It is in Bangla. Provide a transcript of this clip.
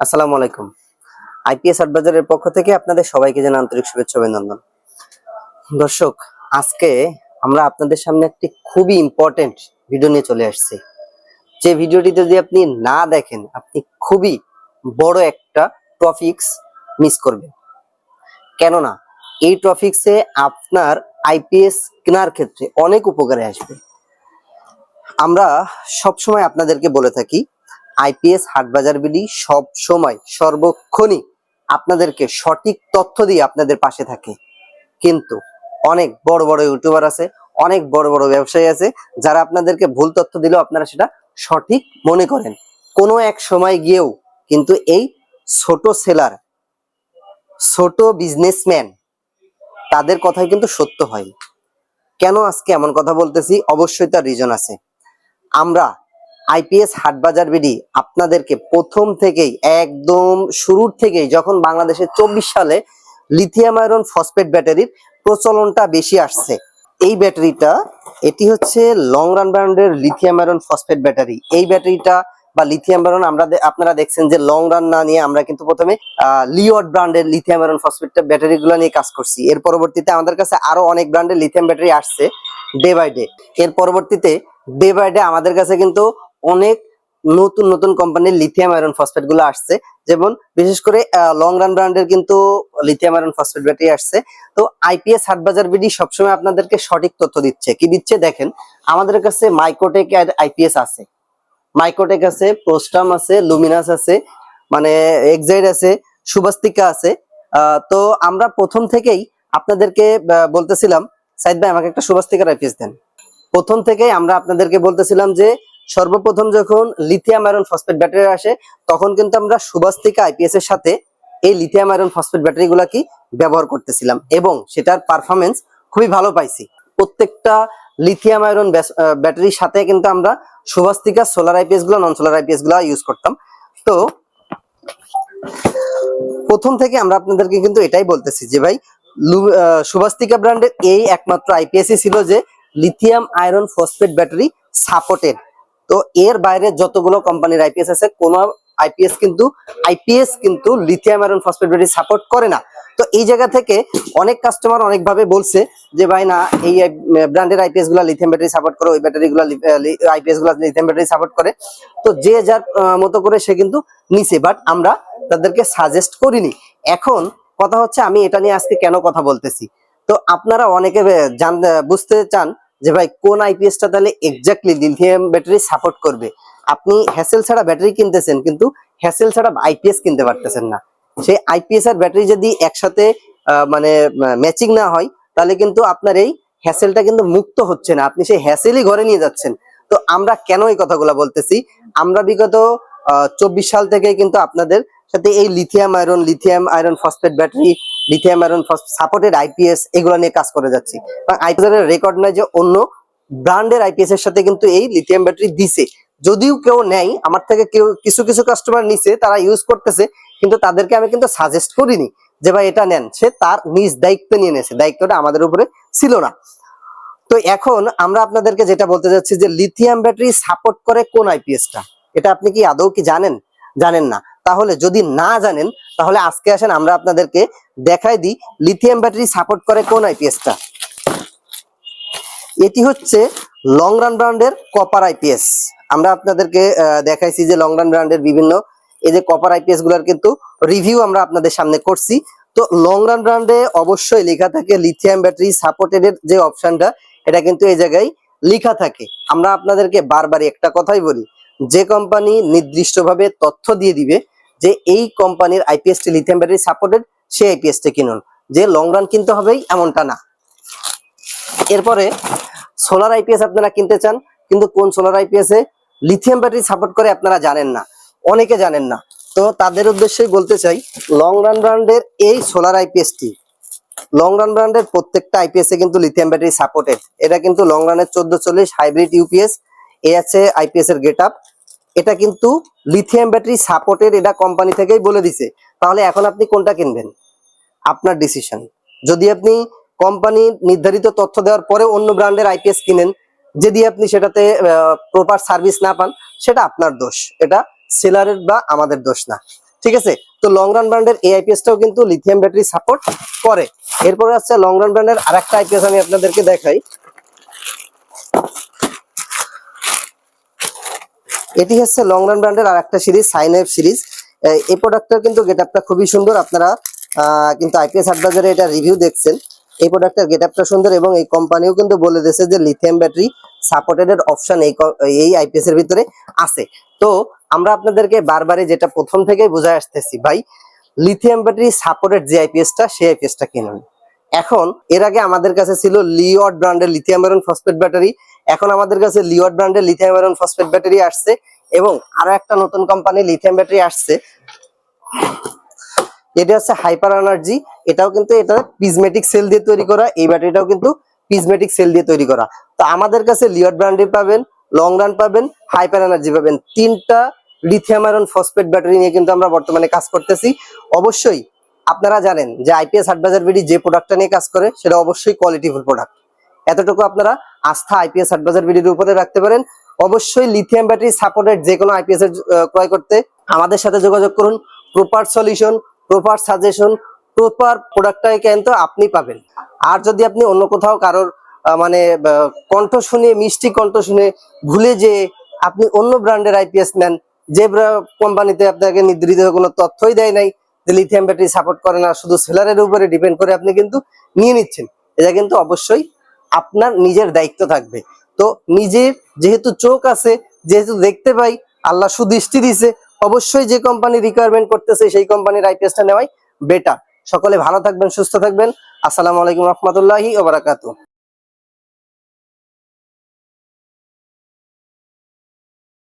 আসসালামু আলাইকুম। আইপিএস আটবাজারের পক্ষ থেকে আপনাদের সবাইকে জানাই আন্তরিক শুভেচ্ছা অভিনন্দন। দর্শক, আজকে আমরা আপনাদের সামনে একটি খুবই ইম্পর্টেন্ট ভিডিও নিয়ে চলে আসছি। যে ভিডিওটি যদি আপনি না দেখেন, আপনি খুবই বড় একটা টপিকস মিস করবেন। কেননা, এই টপিকসে আপনার আইপিএস কেনার ক্ষেত্রে অনেক উপকারে আসবে। আমরা সবসময় আপনাদেরকে বলে থাকি আইপিএস, হাটবাজার বিডি সব সময় সর্বক্ষণই আপনাদেরকে সঠিক তথ্য দিয়ে আপনাদের পাশে থাকে। কিন্তু অনেক বড় বড় ইউটিউবার আছে, অনেক বড় বড় ব্যবসায়ী আছে, যারা আপনাদেরকে ভুল তথ্য দিলেও আপনারা সেটা সঠিক মনে করেন। কোনো এক সময় গিয়েও কিন্তু এই ছোট সেলার, ছোট বিজনেসম্যান তাদের কথাই কিন্তু সত্য হয়। কেন আজকে এমন কথা বলতেছি? অবশ্যই তার রিজন আছে। আমরা আইপিএস হাটবাজার বিডি আপনাদেরকে প্রথম থেকেই, একদম শুরুর থেকেই যখন বাংলাদেশে চব্বিশ সালে লিথিয়াম আয়রন ফসফেট ব্যাটারির প্রচলনটা বেশি আসছে, এই ব্যাটারিটা, এটি হচ্ছে লং রান ব্র্যান্ডের লিথিয়াম আয়রন ফসফেট ব্যাটারি। এই ব্যাটারিটা বা লিথিয়াম আয়রন আমরা আপনারা দেখছেন যে লং রান না নিয়ে আমরা কিন্তু প্রথমে লিওড ব্র্যান্ডের লিথিয়াম আয়রন ফসফেট ব্যাটারি গুলো নিয়ে কাজ করছি। এর পরবর্তীতে আমাদের কাছে আরও অনেক ব্র্যান্ডের লিথিয়াম ব্যাটারি আসছে ডে বাই ডে এর পরবর্তীতে ডে বাই ডে আমাদের কাছে কিন্তু অনেক নতুন নতুন কোম্পানির লিথিয়াম আয়রন ফসফেটগুলো আসছে। যেমন বিশেষ করে লং রান ব্র্যান্ডের কিন্তু লিথিয়াম আয়রন ফসফেট ব্যাটারি আসছে। তো আইপিএস হাটবাজার বিডি সবসময় আপনাদেরকে সঠিক তথ্য দিচ্ছে। কি দিচ্ছে? দেখেন, আমাদের কাছে মাইক্রোটেক আইপিএস আছে। মাইক্রোটেক আছে প্রোস্টাম আছে লুমিনাস আছে মানে এক্সাইড আছে সুবাস্তিকা আছে। তো আমরা প্রথম থেকেই আপনাদেরকে বলতেছিলাম, সাইদ ভাই আমাকে একটা সুবাস্তিকার আইপিএস দেন। প্রথম থেকেই আমরা আপনাদেরকে বলতেছিলাম যে সর্বপ্রথম যখন লিথিয়াম আয়রন ফসফেট ব্যাটারি আসে, তখন কিন্তু আমরা সুবাস্তিকা আইপিএস এর সাথে এই লিথিয়াম আয়রন ফসফেট ব্যাটারি গুলা কি ব্যবহার করতেছিলাম এবং সেটার পারফরমেন্স খুবই ভালো পাইছি। প্রত্যেকটা লিথিয়াম আয়রন ব্যাটারির সাথে কিন্তু আমরা সুবাস্তিকা সোলার আইপিএসগুলো নন সোলার আইপিএসগুলো ইউজ করতাম। তো, প্রথম থেকে আমরা আপনাদেরকে কিন্তু এটাই বলতেছি যে ভাই সুবাস্তিকা ব্র্যান্ডের এই একমাত্র আইপিএস ছিল যে lithium iron phosphate battery supported তো এর বাইরে যতগুলো কোম্পানির আইপিএস আছে, কোন আইপিএস কিন্তু আইপিএস কিন্তু lithium iron phosphate battery support করে না। তো এই জায়গা থেকে অনেক কাস্টমার অনেক ভাবে বলছে যে, ভাই না, এই ব্র্যান্ডের আইপিএসগুলা লিথিয়াম ব্যাটারি সাপোর্ট করে, ওই ব্যাটারি গুলা আইপিএসগুলা লিথিয়াম ব্যাটারি সাপোর্ট করে। তো যে যার মতো করে সে কিন্তু নিছে বাট আমরা তাদেরকে সাজেস্ট করিনি। এখন কথা হচ্ছে, আমি এটা নিয়ে আজকে কেন কথা বলতেছি? তো আপনারা অনেকে বুঝতে চান যে ভাই, কোন আইপিএসটা তাহলে এক্স্যাক্টলি লিথিয়াম ব্যাটারি সাপোর্ট করবে? আপনি হ্যাসেল ছাড়া ব্যাটারি কিনতেছেন, কিন্তু হ্যাসেল ছাড়া আইপিএস কিনতে পারতেছেন না। সেই আইপিএস আর ব্যাটারি যদি একসাথে মানে ম্যাচিং না হয়, তাহলে কিন্তু আপনার এই হ্যাসেলটা কিন্তু মুক্ত হচ্ছে না। আপনি সেই হ্যাসেলই ঘরে নিয়ে যাচ্ছেন। তো আমরা কেন এই কথাগুলো বলতেছি? আমরা বিগত চব্বিশ সাল থেকে কিন্তু আপনাদের সাথে এই lithium iron lithium iron phosphate battery lithium iron supported IPS এগুলো নিয়ে কাজ করে যাচ্ছি। আইপিএস এর রেকর্ড নয় যে অন্য ব্র্যান্ডের আইপিএস এর সাথে কিন্তু এই লিথিয়াম ব্যাটারি দিছে। যদিও কেউ নেয়, আমার থেকে কেউ কিছু কিছু কাস্টমার নিছে, তারা ইউজ করতেছে, কিন্তু তাদেরকে আমি কিন্তু সাজেস্ট করিনি যে ভাই এটা নেন। সে তার নিজ দায়িত্ব নিয়ে নিয়েছে। দায়িত্বটা আমাদের উপরে ছিল না। তো এখন আমরা আপনাদেরকে যেটা বলতে যাচ্ছি যে লিথিয়াম ব্যাটারি সাপোর্ট করে কোন আইপিএসটা এটা আপনি কি আদৌ কি জানেন? জানেন না। তাহলে যদি না জানেন, তাহলে আজকে আসেন আমরা আপনাদেরকে দেখাই দিই লিথিয়াম ব্যাটারি সাপোর্ট করে কোন আইপিএসটা এটি হচ্ছে লং রান ব্র্যান্ডের কপার আইপিএস আমরা আপনাদেরকে দেখাইছি যে লং রান ব্র্যান্ডের বিভিন্ন, এই যে কপার আইপিএসগুলার কিন্তু রিভিউ আমরা আপনাদের সামনে করছি। তো লং রান ব্র্যান্ডে অবশ্যই লেখা থাকে লিথিয়াম ব্যাটারি সাপোর্টেড যে অপশনটা এটা কিন্তু এই জায়গায় লেখা থাকে। আমরা আপনাদেরকে বারবারই একটা কথাই বলি যে কোম্পানি নির্দিষ্টভাবে তথ্য দিয়ে দিবে যে এই কোম্পানির আইপিএস টি লিথিয়াম ব্যাটারি সাপোর্টেড সেই আইপিএস টি কিনুন। যে লং রান কিনতে হবেই এমনটা না। এরপরে সোলার আইপিএস আপনারা কিনতে চান, কিন্তু কোন সোলার আইপিএস এ লিথিয়াম ব্যাটারি সাপোর্ট করে আপনারা জানেন না। অনেকে জানেন না। তো তাদের উদ্দেশ্যেই বলতে চাই লং রান ব্র্যান্ডের এই সোলার আইপিএস টি লং রান ব্র্যান্ডের প্রত্যেকটা আইপিএস এ কিন্তু লিথিয়াম ব্যাটারি সাপোর্টেড এটা কিন্তু লং রানের চোদ্দ চল্লিশ হাইব্রিড ইউপিএস এ আছে আইপিএস এর গেট আপ এটা কিন্তু লিথিয়াম ব্যাটারি সাপোর্টের এটা কোম্পানি থেকেই বলে দিছে। তাহলে এখন আপনি কোনটা কিনবেন? আপনার ডিসিশন যদি আপনি কোম্পানি নির্ধারিত তথ্য দেওয়ার পরে অন্য ব্র্যান্ডের আইপিএস কিনেন, যদি আপনি সেটাতে প্রপার সার্ভিস না পান, সেটা আপনার দোষ। এটা সেলারের বা আমাদের দোষ না। ঠিক আছে? তো লং রান ব্র্যান্ডের এই আইপিএসটাও কিন্তু লিথিয়াম ব্যাটারি সাপোর্ট করে। এরপরে আছে লং রান ব্র্যান্ডের আরেকটা আইপিএস আমি আপনাদেরকে দেখাই। এটি হচ্ছে লং রান ব্র্যান্ডের আর একটা সিরিজ সাইন ওয়েভ সিরিজ এই প্রোডাক্টটার কিন্তু গেটআপটা খুবই সুন্দর। আপনারা কিন্তু আইপিএস হাট বাজারে এটা রিভিউ দেখছেন। এই প্রোডাক্টের গেটআপটা সুন্দর এবং এই কোম্পানিও কিন্তু বলে দিয়েছে যে লিথিয়াম ব্যাটারি সাপোর্টেড অপশন এই এই আইপিএস এর ভিতরে আছে। তো, আমরা আপনাদেরকে বারবারই যেটা প্রথম থেকেই বুঝায় আসতেছি, ভাই লিথিয়াম ব্যাটারি সাপোর্টেড যে আইপিএসটা সেই আইপিএসটা কিনুন। এখন, এর আগে আমাদের কাছে ছিল লিওড ব্র্যান্ডের লিথিয়াম আয়রন ফসফেট ব্যাটারি এখন আমাদের কাছে লিওড ব্র্যান্ডের লিথিয়াম আয়রন ফসফেট ব্যাটারি আসছে, এবং আরও একটা নতুন কোম্পানি লিথিয়াম ব্যাটারি আসছে। এটা হচ্ছে হাইপার এনার্জি এটাও কিন্তু এটা পিজমেটিক সেল দিয়ে তৈরি করা, এই ব্যাটারিটাও কিন্তু পিজমেটিক সেল দিয়ে তৈরি করা। তো আমাদের কাছে লিওড ব্র্যান্ডের পাবেন লং রান পাবেন হাইপার এনার্জি পাবেন। তিনটা লিথিয়াম আয়রন ফসফেট ব্যাটারি নিয়ে কিন্তু আমরা বর্তমানে কাজ করতেছি। অবশ্যই আপনারা জানেন যে আইপিএস হাটবাজার বিডি যে প্রোডাক্টটা নিয়ে কাজ করে, সেটা অবশ্যই কোয়ালিটিফুল প্রোডাক্ট এতটুকু আপনারা আস্থা আইপিএস হাটবাজার বিডির উপরে রাখতে পারেন। অবশ্যই লিথিয়াম ব্যাটারি সাপোর্টেড যে কোনো আইপিএস এর ক্রয় করতে আমাদের সাথে যোগাযোগ করুন। Proper solution proper suggestion proper প্রোডাক্টটাই কিন্তু আপনি পাবেন। আর যদি আপনি অন্য কোথাও কারোর মানে কণ্ঠ শুনে মিষ্টি কণ্ঠ শুনে ভুলে যে আপনি অন্য ব্র্যান্ডের আইপিএস নেন, যে কোম্পানিতে আপনাকে নির্ধারিত কোনো তথ্যই দেয় নাই যে লিথিয়াম ব্যাটারি সাপোর্ট করে না, শুধু সেলারের উপরে ডিপেন্ড করে আপনি কিন্তু নিয়ে নিচ্ছেন। এটা কিন্তু অবশ্যই আপনার নিজের দায়িত্ব থাকবে। তো নিজের যেহেতু চোখ আছে, যেহেতু দেখতে পাই, আল্লাহ সুদৃষ্টি দিছে, অবশ্যই যে কোম্পানি রিকোয়ারমেন্ট করতেছে, সেই কোম্পানির আইপিএসটা নেওয়াই বেটার সকলে ভালো থাকবেন, সুস্থ থাকবেন। আসসালামু আলাইকুম রহমতুল্লাহি ওবরাকাতু